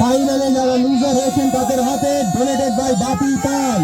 ফাইনালে যারা লুজার হয়েছেন তাদের হাতে donated by Bapi Pal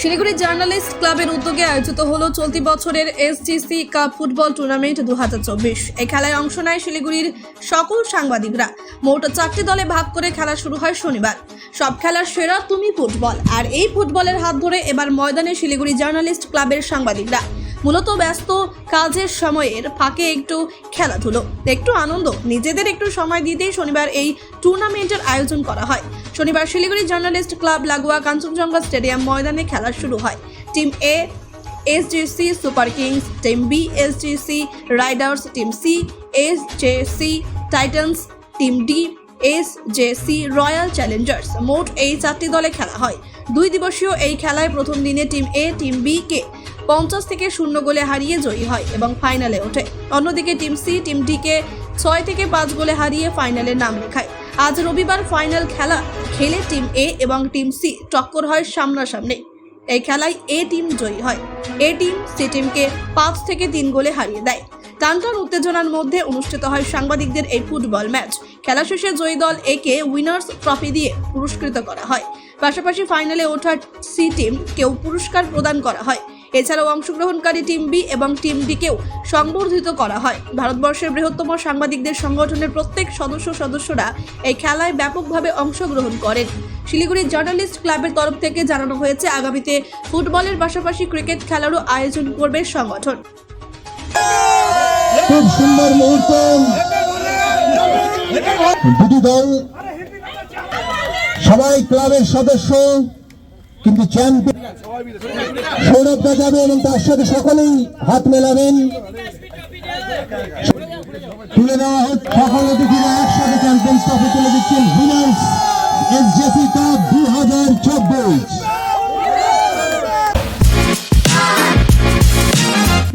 Siliguri journalist ক্লাবের উদ্যোগে আয়োজিত হলো চলতি বছরের এসজিসি কাপ ফুটবল টুর্নামেন্ট দু হাজার চব্বিশ। এই খেলায় অংশ নেয় শিলিগুড়ির সকল সাংবাদিকরা। মোট চারটি দলে ভাগ করে খেলা শুরু হয় শনিবার। সব খেলার সেরা তুমি ফুটবল। আর এই ফুটবলের হাত ধরে এবার ময়দানে শিলিগুড়ি জার্নালিস্ট ক্লাবের সাংবাদিকরা। মূলত ব্যস্ত কাজের সময়ের ফাঁকে একটু খেলাধুলো, একটু আনন্দ, নিজেদের একটু সময় দিতেই শনিবার এই টুর্নামেন্টের আয়োজন করা হয়। শনিবার শিলিগুড়ি জার্নালিস্ট ক্লাব লাগোয়া কাঞ্চনজঙ্ঘা স্টেডিয়াম ময়দানে খেলা শুরু হয়। Team A, S SGC Super Kings, team B, S SGC Riders, team C, S SJC Titans, team D, S JC Royal Challengers. মোট এই চারটি দলে খেলা হয়। দুই দিবসীয় এই খেলায় প্রথম দিনে টিম এ, টিম বি, কে পঞ্চাশ থেকে শূন্য গোলে হারিয়ে জয়ী হয় এবং ফাইনালে ওঠে। অন্যদিকে টিম সি, টিম ডি কে ছয় থেকে পাঁচ গোলে হারিয়ে ফাইনালে নাম লেখায়। আজ রবিবার ফাইনাল খেলা। খেলে টিম এ এবং টিম সি টক্কর হয় সামনাসামনি। এই খেলায় এ টিম জয়ী হয়। এ টিম সি টিমকে পাঁচ থেকে তিন গোলে হারিয়ে দেয়। টানটান উত্তেজনার মধ্যে অনুষ্ঠিত হয় সাংবাদিকদের এই ফুটবল ম্যাচ। খেলা শেষে জয়ী দল একে উইনার্স ট্রফি দিয়ে পুরস্কৃত করা হয়। পাশাপাশি ফাইনালে ওঠা সি টিমকেও পুরস্কার প্রদান করা হয়। এছাড়াও অংশগ্রহণকারী টিম বি এবং টিম ডিকেও সংবর্ধিত করা হয়। ভারতবর্ষের বৃহত্তম সাংবাদিকদের সংগঠনের প্রত্যেক সদস্য সদস্যরা এই খেলায় ব্যাপকভাবে অংশগ্রহণ করেন। শিলিগুড়ি জার্নালিস্ট ক্লাবের তরফ থেকে জানানো হয়েছে, আগামীতে ফুটবলের পাশাপাশি ক্রিকেট খেলারও আয়োজন করবে সংগঠন। খুব সুন্দর মুহূর্ত। দুটি দল, সবাই ক্লাবের সদস্য। কিন্তু চ্যাম্পিয়ন সৌরভ দা যাবে এবং তার সাথে সকলেই হাত মেলাবেন তুলে দেওয়া হচ্ছে সকল অতিথিরা একসাথে চ্যাম্পিয়ন্স ট্রফি তুলে দিচ্ছেন উইনার্স এসজেসি কাপ দুই হাজার চব্বিশ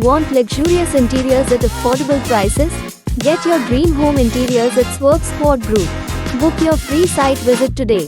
Want luxurious interiors at affordable prices? Get your dream home interiors at Swerve Sport Group. Book your free site visit today.